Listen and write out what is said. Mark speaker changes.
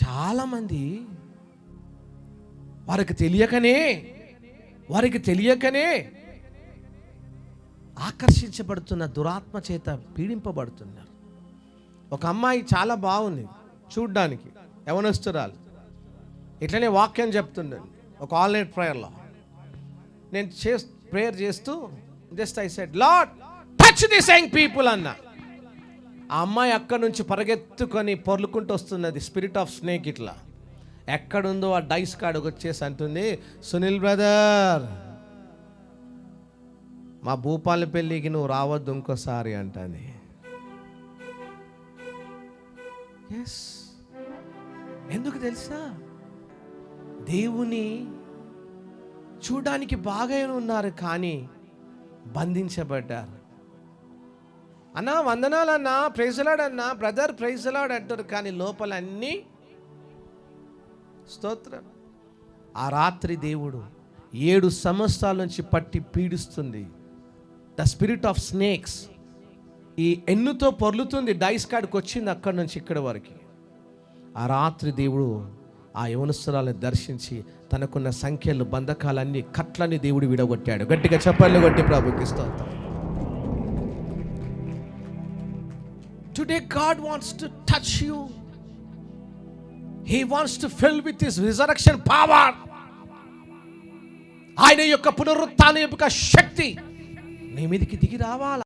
Speaker 1: చాలామంది వారికి తెలియకనే వారికి తెలియకనే ఆకర్షించబడుతున్న దురాత్మ చేత పీడింపబడుతున్నారు. ఒక అమ్మాయి చాలా బాగుంది చూడ్డానికి యవనస్తురాలు. ఇట్లనే వాక్యం చెప్తున్నాను ఒక ఆన్లైన్ ప్రేయర్లో నేను చే ప్రేయర్ చేస్తూ just I said Lord touch this young people అన్న. ఆ అమ్మాయి అక్కడి నుంచి పరిగెత్తుకొని పొర్లుకుంటూ వస్తున్నది స్పిరిట్ ఆఫ్ స్నేక్ ఇట్లా. ఎక్కడుందో ఆ డైస్ కాడకు వచ్చేసి అంటుంది సునీల్ బ్రదర్ మా భూపాల పెళ్ళికి నువ్వు రావద్దు ఇంకోసారి అంటుంది. ఎస్ ఎందుకు తెలుసా? దేవుని చూడడానికి బాగానే ఉన్నారు కానీ బంధించబడ్డారు. అన్నా వందనాలన్నా ప్రైజలాడన్నా బ్రదర్ ప్రైజలాడ్ అంటారు కానీ లోపల అన్నీ స్తోత్రం. ఆ రాత్రి దేవుడు ఏడు సంవత్సరాల నుంచి పట్టి పీడిస్తుంది. ద స్పిరిట్ ఆఫ్ స్నేక్స్ ఈ ఎన్నుతో పొర్లుతుంది. డైస్ కాడికి వచ్చింది అక్కడి నుంచి ఇక్కడ వరకు. ఆ రాత్రి దేవుడు ఆ యవనస్తురాలను దర్శించి తనకున్న సంఖ్యలు బంధకాలన్నీ కట్లని దేవుడు విడగొట్టాడు. గట్టిగా చెప్పలు కొట్టి ప్రభుకి స్తోత్రం. today God wants to touch you he wants to fill with his resurrection power ఆయన యొక్క పునరుత్థానం యొక్క శక్తి నీ మీదకి దిగి రావాలా